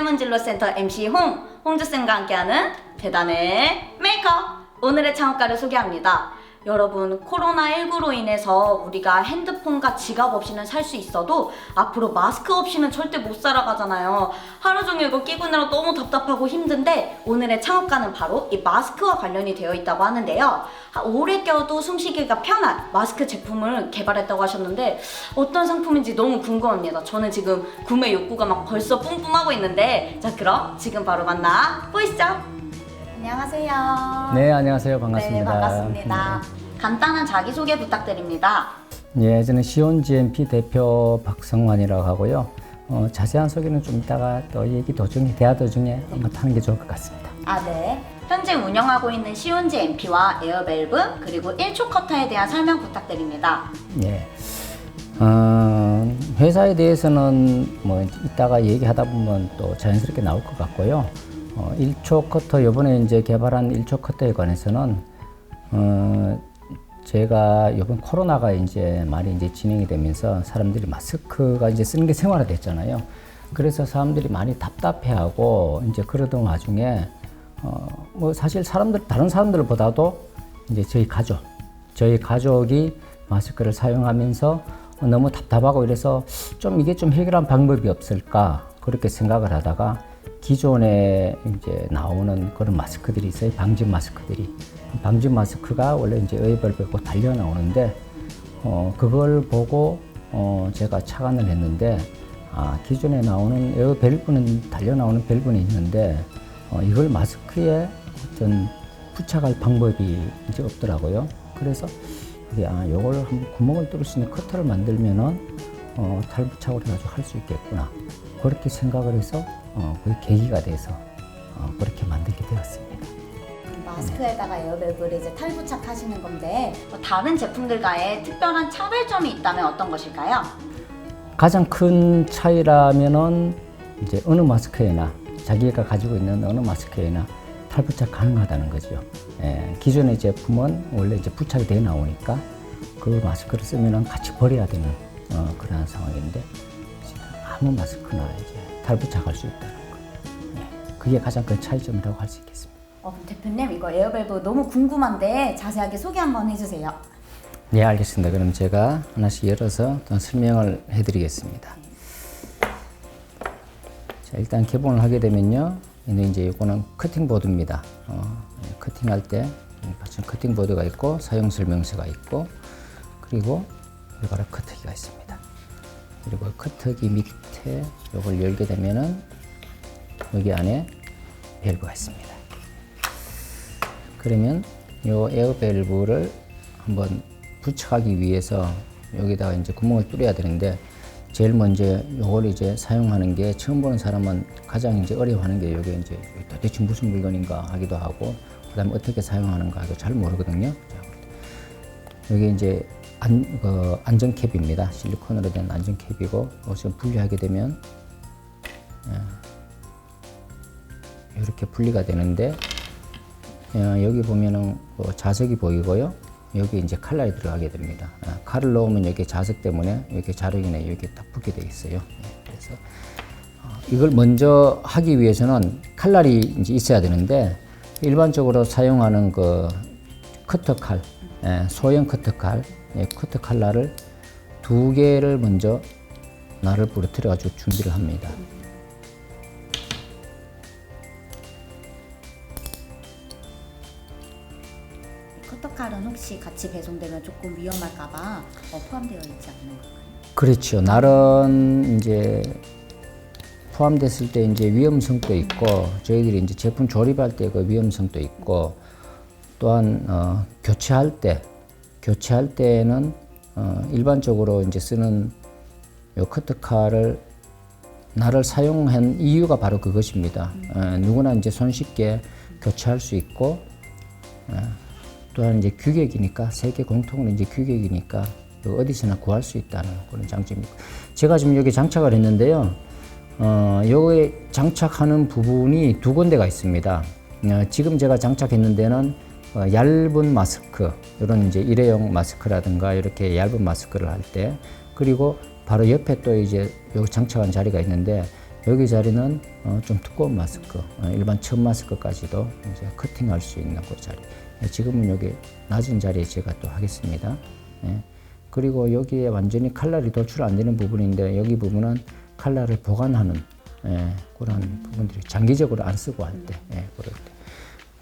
안녕하세요. 서대문 진로센터 MC 홍, 홍주쌤과 함께하는 대단의 메이크업. 오늘의 창업가를 소개합니다. 여러분, 코로나19로 인해서 우리가 핸드폰과 지갑 없이는 살 수 있어도 앞으로 마스크 없이는 절대 못 살아가잖아요. 하루 종일 이거 끼고 있느라 너무 답답하고 힘든데 오늘의 창업가는 바로 이 마스크와 관련이 되어 있다고 하는데요. 아, 오래 껴도 숨쉬기가 편한 마스크 제품을 개발했다고 하셨는데 어떤 상품인지 너무 궁금합니다. 저는 지금 구매 욕구가 막 벌써 뿜뿜하고 있는데 자 그럼 지금 바로 만나 보시죠. 안녕하세요. 네, 안녕하세요. 반갑습니다. 네, 반갑습니다. 간단한 자기소개 부탁드립니다. 예, 저는 시온 GMP 대표 박성환이라고 하고요. 어, 자세한 소개는 좀 이따가 또 얘기 도중에, 대화 도중에 한번 하는 게 좋을 것 같습니다. 아, 네. 현재 운영하고 있는 시온지 MP와 에어밸브 그리고 1초 커터에 대한 설명 부탁드립니다. 예. 어, 회사에 대해서는 뭐 이따가 얘기하다 보면 또 자연스럽게 나올 것 같고요. 어, 1초 커터, 요번에 이제 개발한 1초 커터에 관해서는, 어, 제가 이번 코로나가 이제 많이 이제 진행이 되면서 사람들이 마스크가 이제 쓰는 게 생활화됐잖아요. 그래서 사람들이 많이 답답해하고 이제 그러던 와중에 어, 뭐 사실 사람들 다른 사람들보다도 이제 저희 가족, 저희 가족이 마스크를 사용하면서 너무 답답하고 이래서 좀 이게 좀 해결한 방법이 없을까 그렇게 생각을 하다가 기존에 이제 나오는 그런 마스크들이 있어요. 방진 마스크들이. 방진 마스크가 원래 이제 에어밸브고 달려 나오는데 어, 그걸 보고 어, 제가 착안을 했는데 아, 기존에 나오는 에어 밸브는 달려 나오는 밸브는 있는데 어, 이걸 마스크에 어떤 부착할 방법이 이제 없더라고요. 그래서 이게 아, 요걸 한번 구멍을 뚫을 수 있는 커터를 만들면은 어, 탈부착을 해가지고 할 수 있겠구나. 그렇게 생각을 해서 어, 그게 계기가 돼서 어, 그렇게 만들게 되었습니다. 마스크에다가 에어밸브를 이제 탈부착하시는 건데 뭐 다른 제품들과의 특별한 차별점이 있다면 어떤 것일까요? 가장 큰 차이라면은 이제 어느 마스크에나 자기가 가지고 있는 어느 마스크에나 탈부착 가능하다는 거죠. 예, 기존의 제품은 원래 이제 부착이 돼 나오니까 그 마스크를 쓰면은 같이 버려야 되는 어, 그런 상황인데 아무 마스크나 이제 탈부착할 수 있다는 거. 예, 그게 가장 큰 차이점이라고 할 수 있겠습니다. 어, 그럼 대표님 이거 에어밸브 너무 궁금한데 자세하게 소개 한번 해주세요. 네, 알겠습니다. 그럼 제가 하나씩 열어서 또 설명을 해드리겠습니다. 자, 일단 개봉을 하게 되면요. 근데 이제 이거는 커팅 보드입니다. 어, 네, 커팅할 때 같은 커팅 보드가 있고 사용 설명서가 있고 그리고 이거를 커터기가 있습니다. 그리고 커터기 밑에 이걸 열게 되면은 여기 안에 밸브가 있습니다. 그러면 이 에어 밸브를 한번 부착하기 위해서 여기다가 이제 구멍을 뚫어야 되는데 제일 먼저 이걸 이제 사용하는 게 처음 보는 사람은 가장 이제 어려워하는 게 이게 이제 도대체 무슨 물건인가 하기도 하고 그다음에 어떻게 사용하는가 하고 잘 모르거든요. 여기 이제 안, 그 안전캡입니다. 실리콘으로 된 안전캡이고 이것을 분리하게 되면 예, 이렇게 분리가 되는데 어, 여기 보면은 뭐 자석이 보이고요. 여기 이제 칼날이 들어가게 됩니다. 아, 칼을 넣으면 여기 자석 때문에 이렇게 자력이나 여기 딱 붙게 돼 있어요. 예, 그래서 어, 이걸 먼저 하기 위해서는 칼날이 이제 있어야 되는데 일반적으로 사용하는 그 커터 칼, 예, 소형 커터 칼, 예, 커터 칼날을 두 개를 먼저 날을 부러뜨려 가지고 준비를 합니다. 커터칼은 혹시 같이 배송되면 조금 위험할까봐 어, 포함되어 있지 않는 건가요? 그렇죠. 날은 이제 포함됐을 때 이제 위험성도 있고 저희들이 이제 제품 조립할 때 그 위험성도 있고 또한 어, 교체할 때 교체할 때는 어, 일반적으로 이제 쓰는 요 커트칼을 나를 사용한 이유가 바로 그것입니다. 어, 누구나 이제 손쉽게 교체할 수 있고 어, 또한 이제 규격이니까 세계 공통으로 이제 규격이니까 그 어디서나 구할 수 있다는 그런 장점입니다. 제가 지금 여기 장착을 했는데요. 어, 여기에 장착하는 부분이 두 군데가 있습니다. 어, 지금 제가 장착했는 데는 어, 얇은 마스크, 이런 이제 일회용 마스크라든가 이렇게 얇은 마스크를 할 때, 그리고 바로 옆에 또 이제 여기 장착한 자리가 있는데, 여기 자리는 어, 좀 두꺼운 마스크, 어, 일반 천 마스크까지도 이제 커팅할 수 있는 그 자리. 예, 지금은 여기 낮은 자리에 제가 또 하겠습니다. 예. 그리고 여기에 완전히 칼날이 도출 안 되는 부분인데 여기 부분은 칼날을 보관하는 예, 그런 부분들이 장기적으로 안 쓰고 할 때, 예, 그럴 때.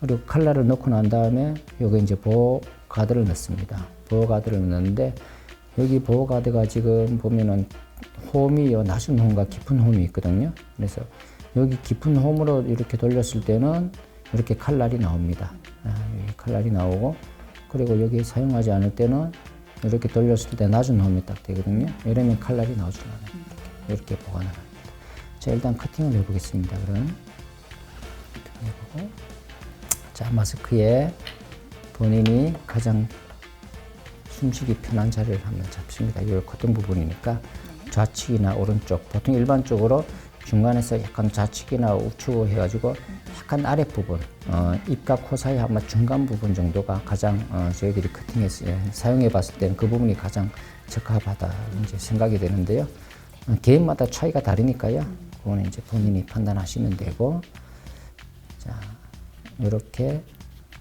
그리고 칼날을 넣고 난 다음에 여기 이제 보호 가드를 넣습니다. 보호 가드를 넣는데 여기 보호 가드가 지금 보면은 홈이 요 낮은 홈과 깊은 홈이 있거든요. 그래서 여기 깊은 홈으로 이렇게 돌렸을 때는 이렇게 칼날이 나옵니다. 아, 칼날이 나오고 그리고 여기 사용하지 않을 때는 이렇게 돌렸을 때 낮은 홈이 딱 되거든요. 이러면 칼날이 나오지 않아요. 이렇게, 이렇게 보관을 합니다. 자 일단 커팅을 해보겠습니다. 그럼 커팅 해보고 자 마스크에 본인이 가장 숨쉬기 편한 자리를 한번 잡습니다. 이 컸던 부분이니까 좌측이나 오른쪽 보통 일반적으로 중간에서 약간 좌측이나 우측으로 해가지고 약간 아랫부분 어, 입과 코 사이 아마 중간 부분 정도가 가장 어, 저희들이 커팅해서 예, 사용해 봤을 때는 그 부분이 가장 적합하다 이제 생각이 되는데요. 어, 개인마다 차이가 다르니까요. 그거는 이제 본인이 판단하시면 되고 자 이렇게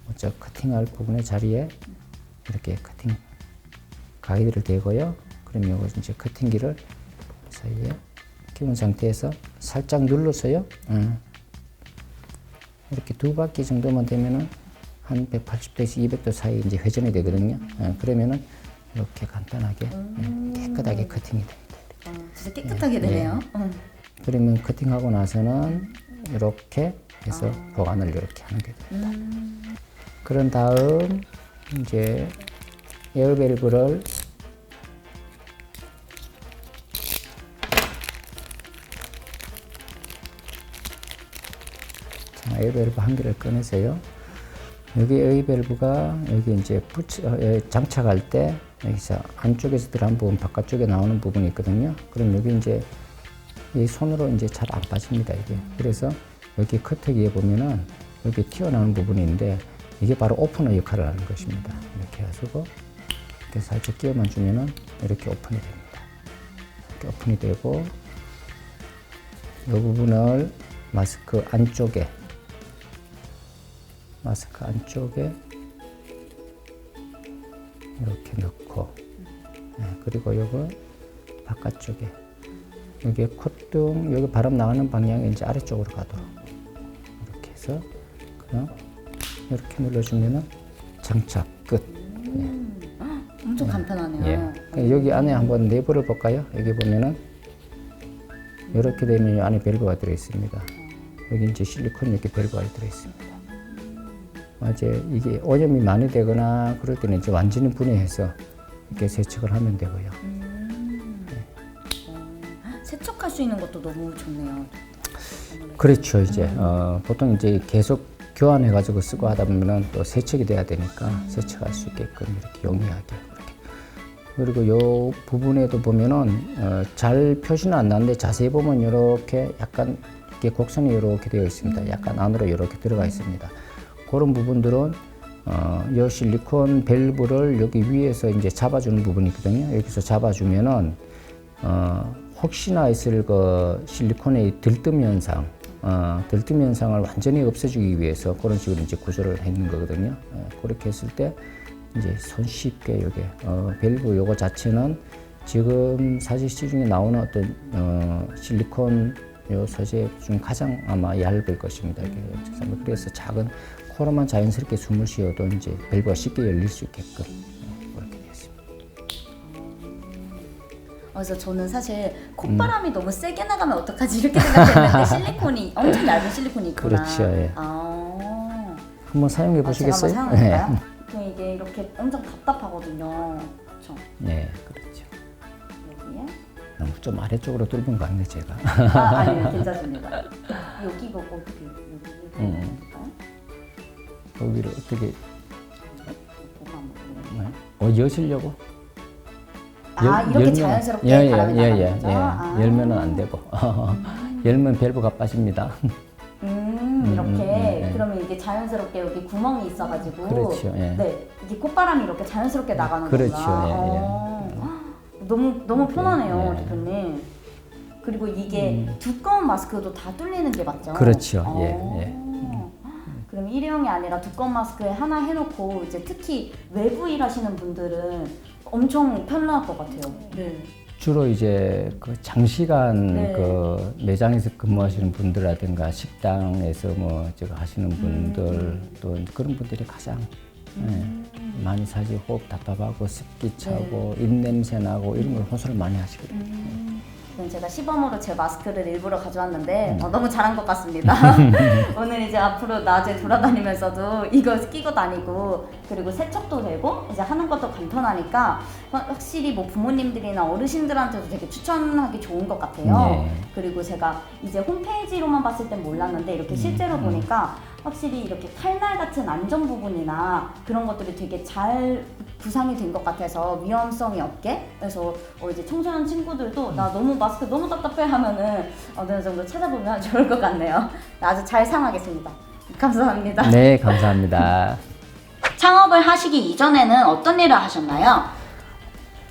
먼저 커팅할 부분의 자리에 이렇게 커팅 가이드를 대고요. 그럼 이거 이제 커팅기를 사이에 끼운 상태에서 살짝 눌러서요. 음. 이렇게 두 바퀴 정도만 되면은 한 180도에서 200도 사이 이제 회전이 되거든요. 예, 그러면은 이렇게 간단하게 예, 깨끗하게 커팅이 됩니다. 어, 진짜 깨끗하게 되네요. 어. 그러면 커팅하고 나서는 이렇게 해서 보관을 이렇게 하는 게 됩니다. 그런 다음 이제 에어밸브를 자, 에어밸브 한 개를 꺼내세요. 여기 에어밸브가 여기 이제 붙여, 어, 에, 장착할 때 여기서 안쪽에서 들어간 부분, 바깥쪽에 나오는 부분이 있거든요. 그럼 여기 이제 이 손으로 이제 잘 안 빠집니다, 이게. 그래서 여기 커터기에 보면은 여기 튀어나오는 부분이 있는데 이게 바로 오프너 역할을 하는 것입니다. 이렇게 해가지고 이렇게 살짝 끼워만 주면은 이렇게 오픈이 됩니다. 이렇게 오픈이 되고 이 부분을 마스크 안쪽에 마스크 안쪽에 이렇게 넣고 네, 그리고 요거 바깥쪽에 여기 콧등 여기 바람 나가는 방향이 이제 아래쪽으로 가도록 이렇게 해서 그냥 이렇게 눌러주면은 장착 끝. 엄청 간편하네요. 예. 그러니까 여기 안에 한번 내부를 볼까요? 여기 보면은 이렇게 되면 이 안에 밸브가 들어 있습니다. 여기 이제 실리콘 이렇게 밸브가 들어 있습니다. 이제 이게 오염이 많이 되거나 그럴 때는 이제 완전히 분해해서 이렇게 세척을 하면 되고요. 수 있는 것도 너무 좋네요. 그렇죠. 이제 어, 보통 이제 계속 교환해 가지고 쓰고 하다 보면은 또 세척이 돼야 되니까 세척할 수 있게끔 이렇게 용이하게 그렇게. 그리고 요 부분에도 보면은 어, 잘 표시는 안 나는데 자세히 보면 이렇게 약간 이렇게 곡선이 이렇게 되어 있습니다. 약간 안으로 이렇게 들어가 있습니다. 그런 부분들은 어, 이 실리콘 밸브를 여기 위에서 이제 잡아주는 부분이 있거든요. 여기서 잡아주면은 어, 혹시나 있을 그 실리콘의 들뜸 현상, 어, 들뜸 현상을 완전히 없애주기 위해서 그런 식으로 이제 구조를 했는 거거든요. 예, 그렇게 했을 때 이제 손쉽게 요게 어, 밸브 요거 자체는 지금 사실 시중에 나오는 어떤 어, 실리콘 요 소재 중 가장 아마 얇을 것입니다. 그래서 작은 코로만 자연스럽게 숨을 쉬어도 이제 밸브가 쉽게 열릴 수 있게끔 그래서 저는 사실 콧바람이 너무 세게 나가면 어떡하지 이렇게 생각했는데 실리콘이 엄청 얇은 실리콘이 있구나. 그렇죠, 예. 아. 한번 사용해 아, 제가 보시겠어요? 한번 사용해볼까요? 보통 이게 이렇게 엄청 답답하거든요. 그렇죠. 네, 그렇죠. 여기에. 너무 좀 아래쪽으로 뚫은 거 같네 제가. 아, 아니요, 괜찮습니다. 여기가 어떻게 여기 음. 여기를 어떻게 안 보여요? 어, 여시려고? 아, 열- 이렇게 열면- 자연스럽게 예, 예, 바람이 예, 나가는 예, 거죠? 예. 아. 열면은 안 되고 열면 밸브가 빠집니다. 음, 음, 이렇게 음, 음, 음. 그러면 이게 자연스럽게 여기 구멍이 있어가지고 그렇죠, 예. 네 이게 콧바람이 이렇게 자연스럽게 나가는 그렇죠, 거구나. 예, 예. 어. 너무 너무 편하네요, 예. 대표님. 그리고 이게 두꺼운 마스크도 다 뚫리는 게 맞죠? 음. 그렇죠. 어. 예, 예. 그럼 일회용이 아니라 두꺼운 마스크에 하나 해놓고 이제 특히 외부 일하시는 분들은 엄청 편리할 것 같아요. 네. 주로 이제 그 장시간 네. 그 매장에서 근무하시는 분들라든가 식당에서 뭐 저거 하시는 분들 음. 또 그런 분들이 가장 예, 많이 사실 호흡 답답하고 습기 차고 네. 입냄새 나고 이런 걸 호소를 많이 하시거든요. 그럼 제가 시범으로 제 마스크를 일부러 가져왔는데 음. 어, 너무 잘한 것 같습니다. 오늘 이제 앞으로 낮에 돌아다니면서도 이거 끼고 다니고 그리고 세척도 되고 이제 하는 것도 간편하니까 확- 확실히 뭐 부모님들이나 어르신들한테도 되게 추천하기 좋은 것 같아요. 네. 그리고 제가 이제 홈페이지로만 봤을 땐 몰랐는데 이렇게 음, 실제로 보니까 확실히 이렇게 칼날 같은 안전 부분이나 그런 것들이 되게 잘 구상이 된 것 같아서 위험성이 없게 그래서 어 이제 청소년 친구들도 나 너무 마스크 너무 답답해 하면은 어느 정도 찾아보면 좋을 것 같네요. 아주 잘 사용하겠습니다. 감사합니다. 네, 감사합니다. 창업을 하시기 이전에는 어떤 일을 하셨나요?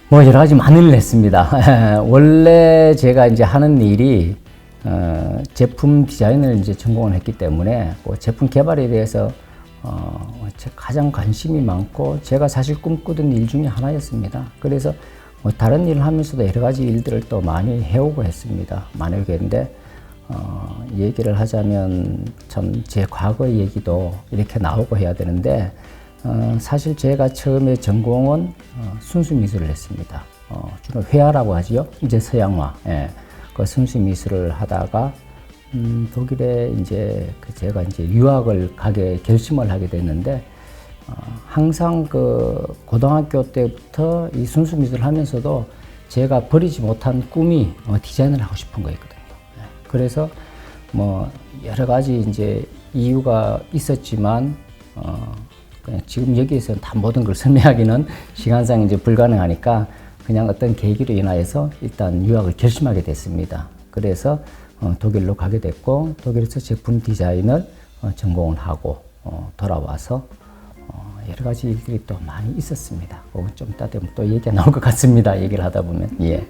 뭐 여러 가지 많은 일을 했습니다. 원래 제가 이제 하는 일이 어, 제품 디자인을 이제 전공을 했기 때문에 그 제품 개발에 대해서 어, 제 가장 관심이 많고 제가 사실 꿈꾸던 일 중에 하나였습니다. 그래서 뭐 다른 일을 하면서도 여러 가지 일들을 또 많이 해오고 했습니다. 많이 했는데 어, 얘기를 하자면 참 제 과거 얘기도 이렇게 나오고 해야 되는데 어, 사실 제가 처음에 전공은 어, 순수 미술을 했습니다. 어, 주로 회화라고 하지요. 이제 서양화. 예. 그 순수 미술을 하다가 음, 독일에 이제 그 제가 이제 유학을 가게 결심을 하게 됐는데 어, 항상 그 고등학교 때부터 이 순수 미술을 하면서도 제가 버리지 못한 꿈이 어, 디자인을 하고 싶은 거였거든요. 예. 그래서 뭐 여러 가지 이제 이유가 있었지만 어, 그냥 지금 여기에서는 다 모든 걸 설명하기는 시간상 이제 불가능하니까 그냥 어떤 계기로 인하여서 일단 유학을 결심하게 됐습니다. 그래서 어, 독일로 가게 됐고 독일에서 제품 디자인을 어, 전공을 하고 어, 돌아와서 어, 여러 가지 일들이 또 많이 있었습니다. 그건 좀 이따 되면 또 얘기가 나올 것 같습니다. 얘기를 하다 보면 예.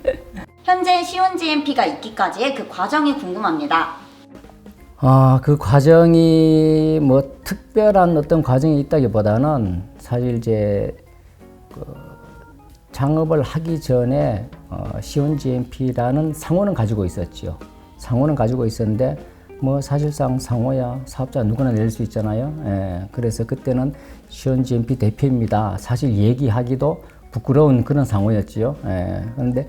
현재 시온 GMP가 있기까지의 그 과정이 궁금합니다. 아, 그 과정이 뭐 특별한 어떤 과정이 있다기보다는 사실 이제 그 창업을 하기 전에 어, 시온 GMP라는 상호는 가지고 있었지요. 상호는 가지고 있었는데 뭐 사실상 상호야 사업자 누구나 낼 수 있잖아요. 예, 그래서 그때는 시온 GMP 대표입니다. 사실 얘기하기도 부끄러운 그런 상호였지요. 예, 그런데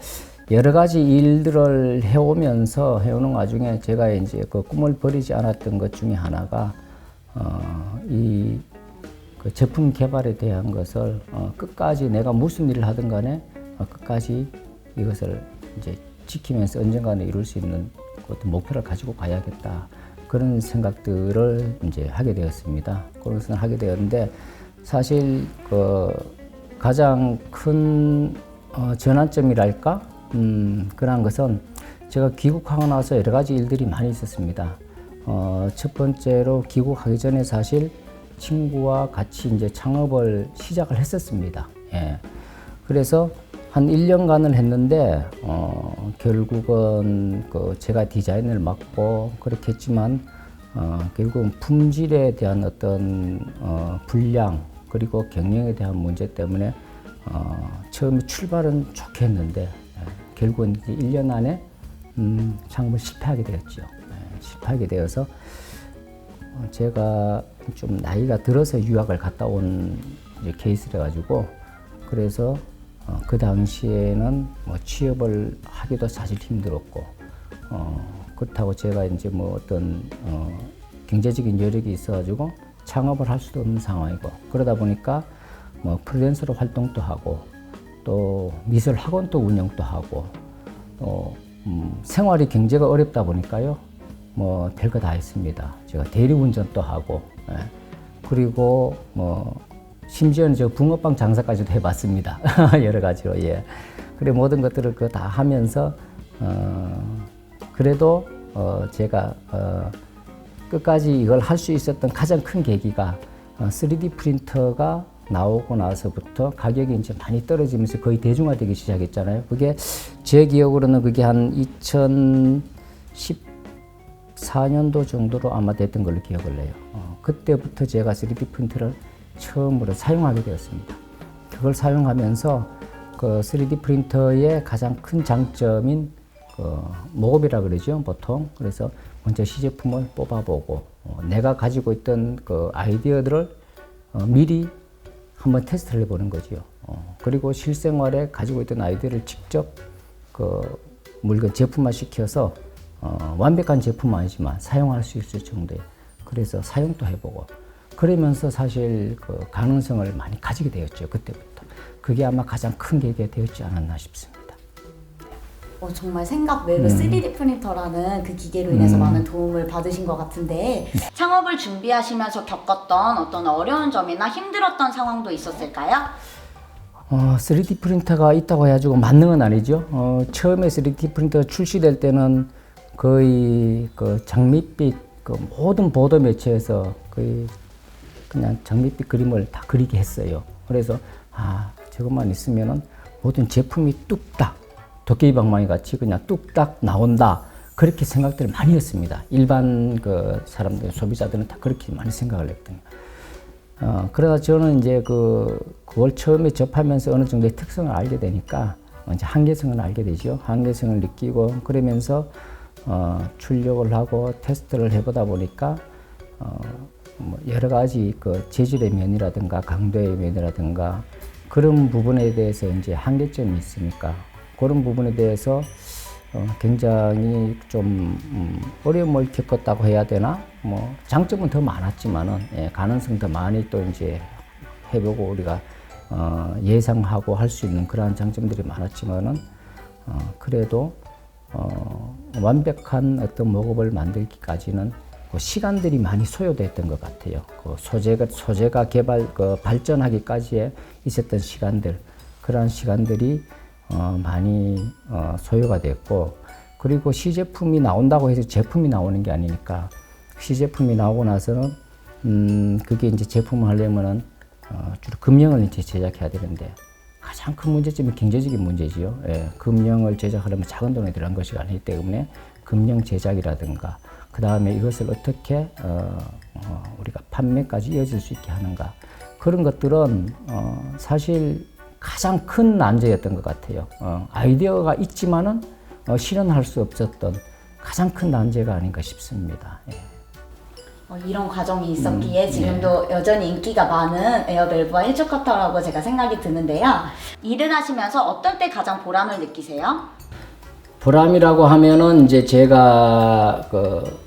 여러 가지 일들을 해오면서 해오는 와중에 제가 이제 그 꿈을 버리지 않았던 것 중에 하나가 어, 이 그 제품 개발에 대한 것을 어, 끝까지 내가 무슨 일을 하든 간에 어, 끝까지 이것을 이제 지키면서 언젠가는 이룰 수 있는 그 어떤 목표를 가지고 가야겠다 그런 생각들을 이제 하게 되었습니다. 그런 생각을 하게 되었는데 사실 그 가장 큰 어, 전환점이랄까 음, 그런 것은 제가 귀국하고 나서 여러 가지 일들이 많이 있었습니다. 어, 첫 번째로 귀국하기 전에 사실 친구와 같이 이제 창업을 시작을 했었습니다. 예. 그래서 한 1년간을 했는데, 어, 결국은 그 제가 디자인을 맡고 그렇게 했지만, 어, 결국은 품질에 대한 어떤, 어, 불량, 그리고 경영에 대한 문제 때문에, 어, 처음에 출발은 좋게 했는데, 예, 결국은 이제 1년 안에, 음, 창업을 실패하게 되었죠. 예, 실패하게 되어서, 어, 제가 좀 나이가 들어서 유학을 갔다 온 케이스래 가지고 그래서 어, 그 당시에는 뭐 취업을 하기도 사실 힘들었고 어, 그렇다고 제가 이제 뭐 어떤 어, 경제적인 여력이 있어가지고 창업을 할 수도 없는 상황이고 그러다 보니까 뭐 프리랜서로 활동도 하고 또 미술 학원도 운영도 하고 또 음, 생활이 경제가 어렵다 보니까요. 뭐 별거 다 했습니다. 제가 대리운전도 하고 예. 그리고 뭐 심지어는 저 붕어빵 장사까지도 해봤습니다. 여러 가지로 예. 그래 모든 것들을 그 다 하면서 어, 그래도 어, 제가 어, 끝까지 이걸 할 수 있었던 가장 큰 계기가 어, 3D 프린터가 나오고 나서부터 가격이 이제 많이 떨어지면서 거의 대중화되기 시작했잖아요. 그게 제 기억으로는 그게 한 2014년도 정도로 아마 됐던 걸로 기억을 해요. 어, 그때부터 제가 3D 프린터를 처음으로 사용하게 되었습니다. 그걸 사용하면서 그 3D 프린터의 가장 큰 장점인 그 모업이라 그러죠 보통 그래서 먼저 시제품을 뽑아보고 어, 내가 가지고 있던 그 아이디어들을 어, 미리 한번 테스트를 해보는 거지요. 어, 그리고 실생활에 가지고 있던 아이디어를 직접 그 물건 제품화 시켜서 어, 완벽한 제품은 아니지만 사용할 수 있을 정도의 그래서 사용도 해보고 그러면서 사실 그 가능성을 많이 가지게 되었죠 그때부터 그게 아마 가장 큰 계기가 되었지 않았나 싶습니다. 어, 정말 생각 음. 외로 3D 프린터라는 그 기계로 인해서 많은 도움을 받으신 것 같은데 네. 창업을 준비하시면서 겪었던 어떤 어려운 점이나 힘들었던 상황도 있었을까요? 어, 3D 프린터가 있다고 해가지고 만능은 아니죠. 어, 처음에 3D 프린터 출시될 때는 거의 그 장밋빛 그 모든 보도 매체에서 거의 그냥 장밋빛 그림을 다 그리게 했어요. 그래서 아 저것만 있으면은 모든 제품이 뚝딱 도깨비 방망이 같이 그냥 뚝딱 나온다. 그렇게 생각들을 많이 했습니다. 일반 그 사람들 소비자들은 다 그렇게 많이 생각을 했던 어, 그러다 저는 이제 그, 그걸 처음에 접하면서 어느 정도의 특성을 알게 되니까 이제 한계성을 알게 되죠. 한계성을 느끼고 그러면서 어, 출력을 하고 테스트를 해보다 보니까 어, 뭐 여러 가지 그 재질의 면이라든가 강도의 면이라든가 그런 부분에 대해서 이제 한계점이 있으니까 그런 부분에 대해서 어, 굉장히 좀 음, 어려움을 겪었다고 해야 되나? 뭐 장점은 더 많았지만은 예, 가능성 더 많이 또 이제 해보고 우리가 어, 예상하고 할 수 있는 그러한 장점들이 많았지만은 어, 그래도 어, 완벽한 어떤 목업을 만들기까지는 그 시간들이 많이 소요됐던 것 같아요. 그 소재가 소재가 개발 그 발전하기까지에 있었던 시간들 그러한 시간들이 어, 많이 어, 소요가 됐고 그리고 시제품이 나온다고 해서 제품이 나오는 게 아니니까 시제품이 나오고 나서는 음, 그게 이제 제품을 하려면은 어, 주로 금형을 이제 제작해야 되는데 가장 큰 문제점이 경제적인 문제지요. 예, 금형을 제작하려면 작은 돈이 들어간 것이 아니기 때문에 금형 제작이라든가 그 다음에 이것을 어떻게 어, 어, 우리가 판매까지 이어질 수 있게 하는가 그런 것들은 어, 사실 가장 큰 난제였던 것 같아요. 어, 아이디어가 있지만은 어, 실현할 수 없었던 가장 큰 난제가 아닌가 싶습니다. 예. 어, 이런 과정이 음, 있었기에 네. 지금도 여전히 인기가 많은 에어밸브와 힐초커터라고 제가 생각이 드는데요. 일을 하시면서 어떨 때 가장 보람을 느끼세요? 보람이라고 하면은 이제 제가 그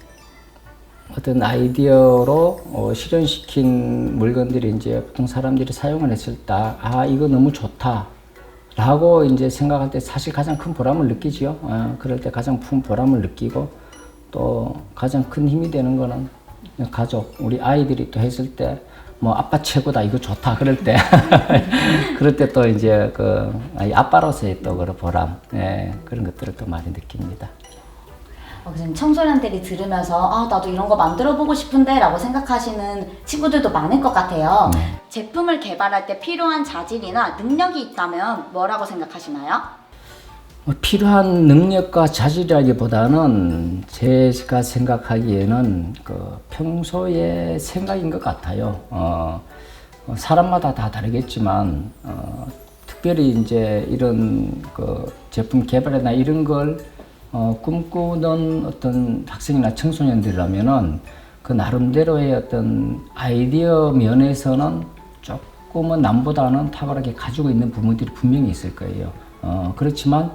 어떤 아이디어로 어, 실현시킨 물건들이 이제 보통 사람들이 사용을 했을 때, 아, 이거 너무 좋다. 라고 이제 생각할 때 사실 가장 큰 보람을 느끼지요. 어, 그럴 때 가장 큰 보람을 느끼고 또 가장 큰 힘이 되는 거는 가족, 우리 아이들이 또 했을 때 뭐 아빠 최고다, 이거 좋다. 그럴 때. 그럴 때 또 이제 그 아빠로서의 또 그런 보람, 예, 그런 것들을 또 많이 느낍니다. 어, 지금 청소년들이 들으면서 아 나도 이런 거 만들어 보고 싶은데 라고 생각하시는 친구들도 많을 것 같아요. 네. 제품을 개발할 때 필요한 자질이나 능력이 있다면 뭐라고 생각하시나요? 뭐 필요한 능력과 자질이라기보다는 제가 생각하기에는 그 평소의 생각인 것 같아요. 어, 어, 사람마다 다 다르겠지만 어, 특별히 이제 이런 그 제품 개발이나 이런 걸 어, 꿈꾸는 어떤 학생이나 청소년들이라면은 그 나름대로의 어떤 아이디어 면에서는 조금은 남보다는 탁월하게 가지고 있는 부분들이 분명히 있을 거예요. 어, 그렇지만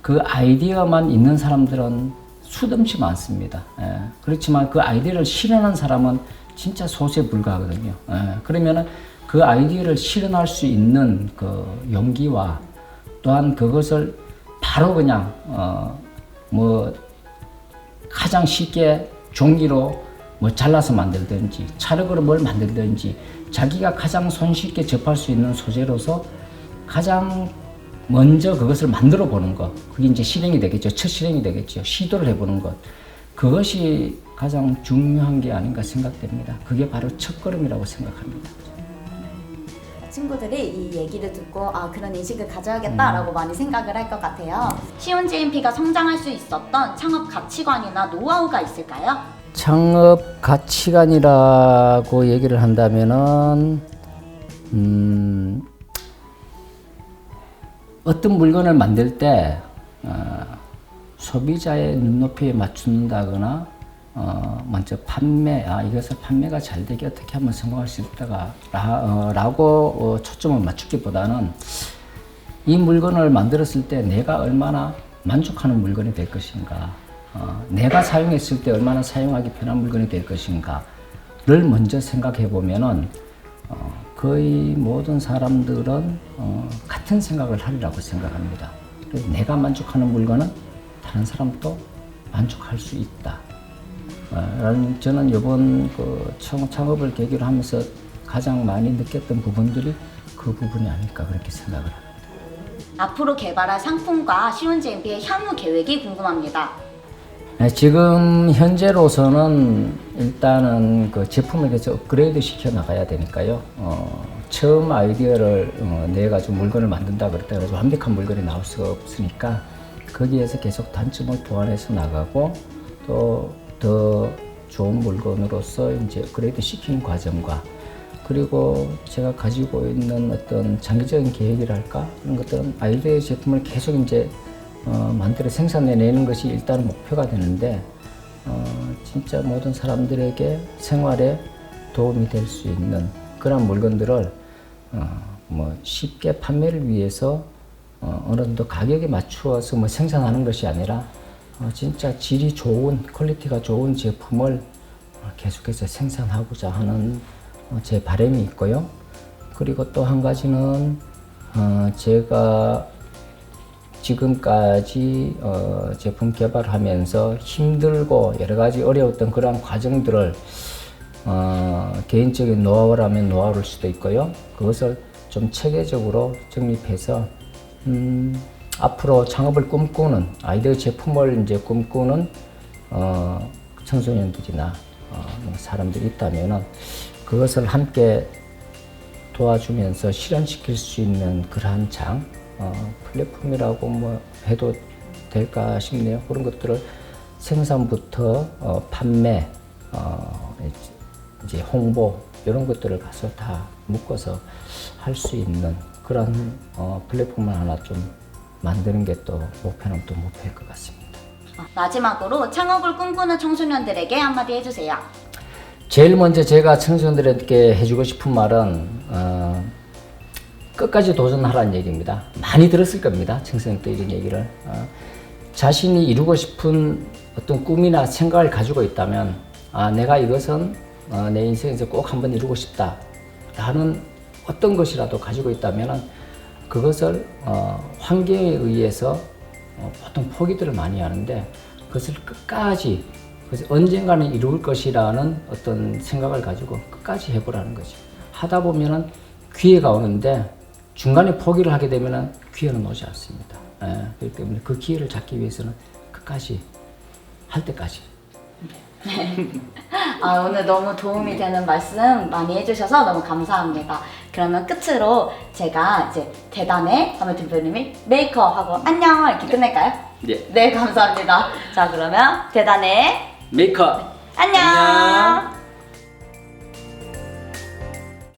그 아이디어만 있는 사람들은 수없이 많습니다. 예, 그렇지만 그 아이디어를 실현한 사람은 진짜 소수에 불과하거든요. 예, 그러면은 그 아이디어를 실현할 수 있는 그 용기와 또한 그것을 바로 그냥 어, 뭐 가장 쉽게 종이로 뭐 잘라서 만들든지 찰흙으로 뭘 만들든지 자기가 가장 손쉽게 접할 수 있는 소재로서 가장 먼저 그것을 만들어 보는 것 그게 이제 실행이 되겠죠. 첫 실행이 되겠죠. 시도를 해보는 것. 그것이 가장 중요한 게 아닌가 생각됩니다. 그게 바로 첫 걸음이라고 생각합니다 친구들이 이 얘기를 듣고 아 그런 인식을 가져야겠다라고 많이 생각을 할 것 같아요. 시온 JMP가 성장할 수 있었던 창업 가치관이나 노하우가 있을까요? 창업 가치관이라고 얘기를 한다면은 음, 어떤 물건을 만들 때 어, 소비자의 눈높이에 맞춘다거나 어, 먼저 판매, 아 이것을 판매가 잘 되게 어떻게 하면 성공할 수 있다가 라, 어, 라고 어, 초점을 맞추기보다는 이 물건을 만들었을 때 내가 얼마나 만족하는 물건이 될 것인가, 어, 내가 사용했을 때 얼마나 사용하기 편한 물건이 될 것인가를 먼저 생각해 보면은 어, 거의 모든 사람들은 어, 같은 생각을 하리라고 생각합니다. 내가 만족하는 물건은 다른 사람도 만족할 수 있다. 어, 라는 저는 이번 그 창- 창업을 계기로 하면서 가장 많이 느꼈던 부분들이 그 부분이 아닐까 그렇게 생각을 합니다. 앞으로 개발할 상품과 시온 JMP의 향후 계획이 궁금합니다. 네, 지금 현재로서는 일단은 그 제품에 대해서 업그레이드 시켜 나가야 되니까요. 어, 처음 아이디어를 어, 내 가지고 물건을 만든다 그랬다 그래서 완벽한 물건이 나올 수가 없으니까 거기에서 계속 단점을 보완해서 나가고 또 더 좋은 물건으로서 이제 업그레이드 시키는 과정과 그리고 제가 가지고 있는 어떤 장기적인 계획이랄까? 이런 것들은 아이디어 제품을 계속 이제 어, 만들어 생산해내는 것이 일단은 목표가 되는데 어, 진짜 모든 사람들에게 생활에 도움이 될 수 있는 그런 물건들을 어, 뭐 쉽게 판매를 위해서 어, 어느 정도 가격에 맞추어서 뭐 생산하는 것이 아니라 어, 진짜 질이 좋은 퀄리티가 좋은 제품을 어, 계속해서 생산하고자 하는 어, 제 바람이 있고요. 그리고 또 한 가지는 어, 제가 지금까지 어, 제품 개발하면서 힘들고 여러 가지 어려웠던 그러한 과정들을 어, 개인적인 노하우라면 노하우일 수도 있고요. 그것을 좀 체계적으로 정립해서 음, 앞으로 창업을 꿈꾸는 아이디어 제품을 이제 꿈꾸는 어, 청소년들이나 어, 뭐 사람들이 있다면은 그것을 함께 도와주면서 실현시킬 수 있는 그러한 장 어, 플랫폼이라고 뭐 해도 될까 싶네요. 그런 것들을 생산부터 어, 판매, 어, 이제 홍보 이런 것들을 가서 다 묶어서 할 수 있는 그런 어, 플랫폼을 하나 좀 만드는 게 또 목표는 또 목표일 것 같습니다. 어, 마지막으로 창업을 꿈꾸는 청소년들에게 한마디 해주세요. 제일 먼저 제가 청소년들에게 해주고 싶은 말은 어, 끝까지 도전하라는 얘기입니다. 많이 들었을 겁니다. 청소년 때 이런 얘기를 어, 자신이 이루고 싶은 어떤 꿈이나 생각을 가지고 있다면 아 내가 이것은 어, 내 인생에서 꼭 한번 이루고 싶다 하는 어떤 것이라도 가지고 있다면 그것을 어, 환경에 의해서 어, 보통 포기들을 많이 하는데 그것을 끝까지 그래서 언젠가는 이룰 것이라는 어떤 생각을 가지고 끝까지 해보라는 거죠. 하다 보면은 기회가 오는데 중간에 포기를 하게 되면은 기회는 오지 않습니다. 예, 그렇기 때문에 그 기회를 잡기 위해서는 끝까지 할 때까지 아, 오늘 너무 도움이 되는 말씀 많이 해주셔서 너무 감사합니다. 그러면 끝으로 제가 이제 대단해 하면 대표님이 메이커 하고 안녕 이렇게 끝낼까요? 네. 네, 감사합니다. 자, 그러면 대단해 메이커 안녕. 안녕.